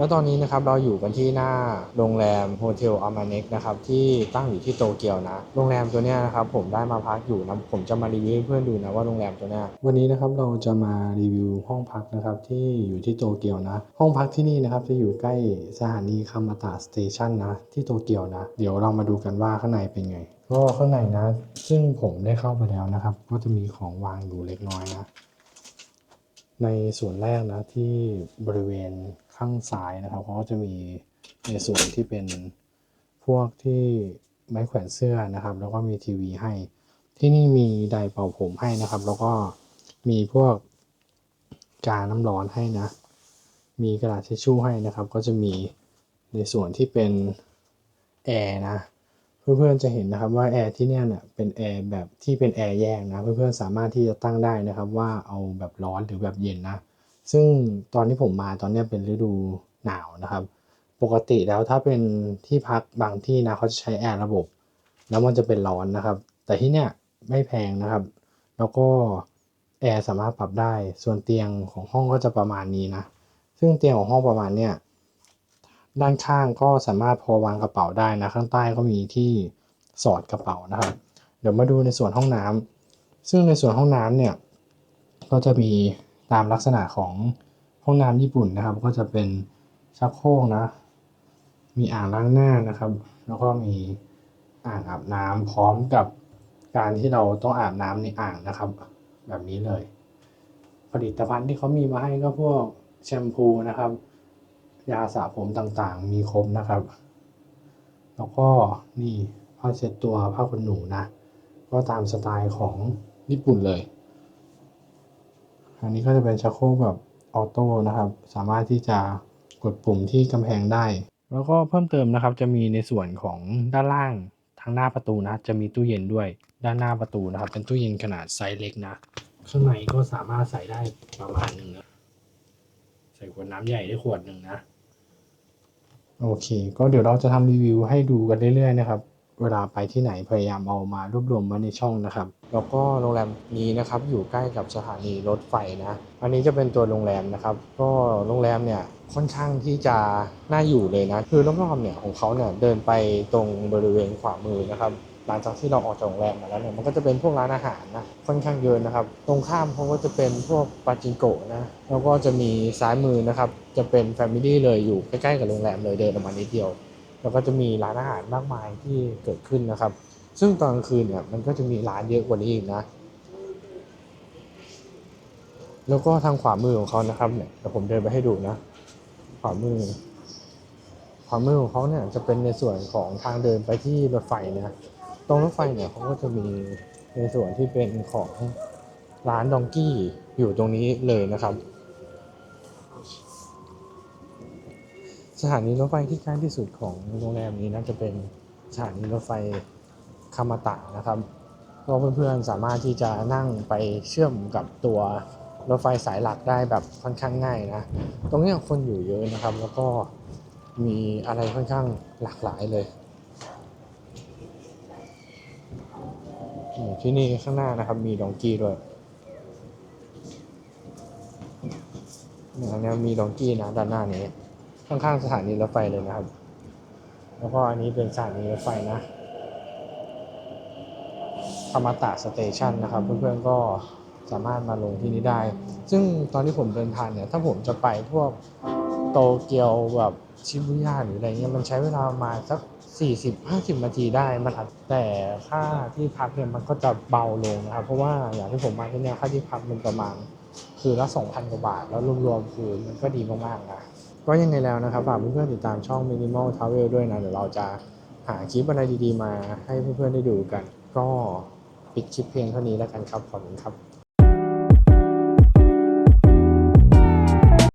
แล้วตอนนี้นะครับเราอยู่กันที่หน้าโรงแรมโฮเทลอามาเน็กนะครับที่ตั้งอยู่ที่โตเกียวนะ โรงแรมตัวเนี้ยนะครับผมได้มาพักอยู่นะผมจะมารีวิวให้เพื่อนดูนะว่าโรงแรมตัวเนี้ยวันนี้นะครับเราจะมารีวิวห้องพักนะครับที่อยู่ที่โตเกียวนะ ห้องพักที่นี่นะครับจะอยู่ใกล้สถานีคามาตะสเตชันนะที่โตเกียวนะ เดี๋ยวเรามาดูกันว่าข้างในเป็นไงก็ข้างในนะ ซึ่งผมได้เข้าไปแล้วนะครับ ก็จะมีของวางอยู่เล็กน้อยนะ ในส่วนแรกนะที่บริเวณ ข้างซ้ายนะครับเขาก็จะมีในส่วนที่เป็นพวกที่ไม้แขวนเสื้อนะครับ แล้วก็มีทีวีให้ ที่นี่มีไดร์เป่าผมให้นะครับ แล้วก็มีพวกกาน้ำร้อนให้นะ มีกระดาษทิชชู่ให้นะครับ ก็จะมีในส่วนที่เป็นแอร์นะ เพื่อนๆจะเห็นนะครับว่าแอร์ที่เนี่ยเนี่ยเป็นแอร์แบบที่เป็นแอร์แยกนะ เพื่อนๆสามารถที่จะตั้งได้นะครับว่าเอาแบบร้อนหรือแบบเย็นนะ ซึ่งตอนที่ผมมาตอนนี้เป็นฤดูหนาวนะครับ ปกติแล้วถ้าเป็นที่พักบางที่นะเขาจะใช้แอร์ระบบ แล้วมันจะเป็นร้อนนะครับ แต่ที่เนี่ยไม่แพงนะครับ แล้วก็แอร์สามารถปรับได้ ส่วนเตียงของห้องก็จะประมาณนี้นะ ซึ่งเตียงของห้องประมาณเนี้ยด้านข้างก็สามารถพอวางกระเป๋าได้นะ ข้างใต้ก็มีที่สอดกระเป๋านะครับ เดี๋ยวมาดูในส่วนห้องน้ำซึ่งในส่วนห้องน้ำเนี่ยก็จะมี ตามลักษณะของห้องน้ำญี่ปุ่นนะครับ ก็จะเป็นชักโครกนะ มีอ่างล้างหน้านะครับ แล้วก็มีอ่างอาบน้ำพร้อมกับการที่เราต้องอาบน้ำในอ่างนะครับ แบบนี้เลย ผลิตภัณฑ์ที่เขามีมาให้ก็พวกแชมพูนะครับ ยาสระผมต่างๆ มีครบนะครับ แล้วก็นี่ผ้าเช็ดตัวผ้าขนหนูนะ ก็ตามสไตล์ของญี่ปุ่นเลย อันนี้ก็จะเป็นชักโครกแบบออโต้นะครับ สามารถที่จะกดปุ่มที่กำแพงได้ แล้วก็เพิ่มเติมนะครับ จะมีในส่วนของด้านล่างทางหน้าประตูนะจะมีตู้เย็นด้วยด้านหน้าประตูนะครับ เป็นตู้เย็นขนาดไซส์เล็กนะ ข้างในก็สามารถใส่ได้ประมาณหนึ่งนะใส่ขวดน้ำใหญ่ได้ขวดหนึ่งนะ โอเค ก็เดี๋ยวเราจะทำรีวิวให้ดูกันเรื่อยๆนะครับ เวลาไปที่ไหนพยายามเอามารวบรวมไว้ในช่องนะครับ แล้วก็โรงแรมนี้นะครับอยู่ใกล้กับสถานีรถไฟนะอันนี้จะเป็นตัวโรงแรมนะครับ ก็โรงแรมเนี่ยค่อนข้างที่จะน่าอยู่เลยนะ คือรอบๆเนี่ยของเขาเนี่ยเดินไปตรงบริเวณขวามือนะครับหลังจากที่เราออกจากโรงแรมมาแล้วเนี่ยมันก็จะเป็นพวกร้านอาหารนะค่อนข้างเยอะนะครับ ตรงข้ามเขาก็จะเป็นพวกปาจิงโกะนะแล้วก็จะมีซ้ายมือนะครับ จะเป็นแฟมิลี่เลยอยู่ใกล้ๆกับโรงแรมเลยเดินออกมานิดเดียว แล้วก็จะมีร้านอาหารมากมายที่เกิดขึ้นนะครับ ซึ่งตอนกลางคืนเนี่ยมันก็จะมีร้านเยอะกว่านี้อีกนะ แล้วก็ทางขวามือของเขานะครับเนี่ยเดี๋ยวผมเดินไปให้ดูนะ ขวามือ ขวามือของเขาเนี่ยจะเป็นในส่วนของทางเดินไปที่รถไฟนะตรงรถไฟเนี่ยเขาก็จะมีในส่วนที่เป็นของร้านดองกี้อยู่ตรงนี้เลยนะครับ สถานีรถไฟที่ใกล้ที่สุดของโรงแรมนี้น่าจะเป็นสถานีรถไฟคามาตะนะครับก็เพื่อนๆสามารถที่จะนั่งไปเชื่อมกับตัวรถไฟสายหลักได้แบบค่อนข้างง่ายนะ ตรงนี้คนอยู่เยอะนะครับ แล้วก็มีอะไรค่อนข้างหลากหลายเลย ที่นี่ข้างหน้านะครับมีดองกี้ด้วยเนี่ยมีดองกี้นะด้านหน้านี้ ข้างๆสถานีรถไฟเลยนะครับ แล้วก็อันนี้เป็นสถานีรถไฟนะคามตะสเตชันนะครับ เพื่อนๆก็สามารถมาลงที่นี้ได้ ซึ่งตอนที่ผมเดินผ่านเนี่ย ถ้าผมจะไปพวกโตเกียวแบบชิบุย่าหรืออะไรเงี้ยมันใช้เวลาประมาณสัก 40-50 นาทีได้ มันอาจแต่ค่าที่พักเนี่ยมันก็จะเบาลงนะครับ เพราะว่าอย่างที่ผมมาที่เนี่ยค่าที่พักมันประมาณ คือละ 2,000 กว่าบาท แล้วรวมๆคือมันก็ดีมากๆนะ ก็ยังไงแล้วนะครับฝากเพื่อนๆติดตามช่อง Minimal Travel ด้วยนะ เดี๋ยวเราจะหาคลิปอะไรดีๆมาให้เพื่อนๆได้ดูกัน ก็ปิดคลิปเพียงเท่านี้แล้วกันครับ ขอบคุณครับ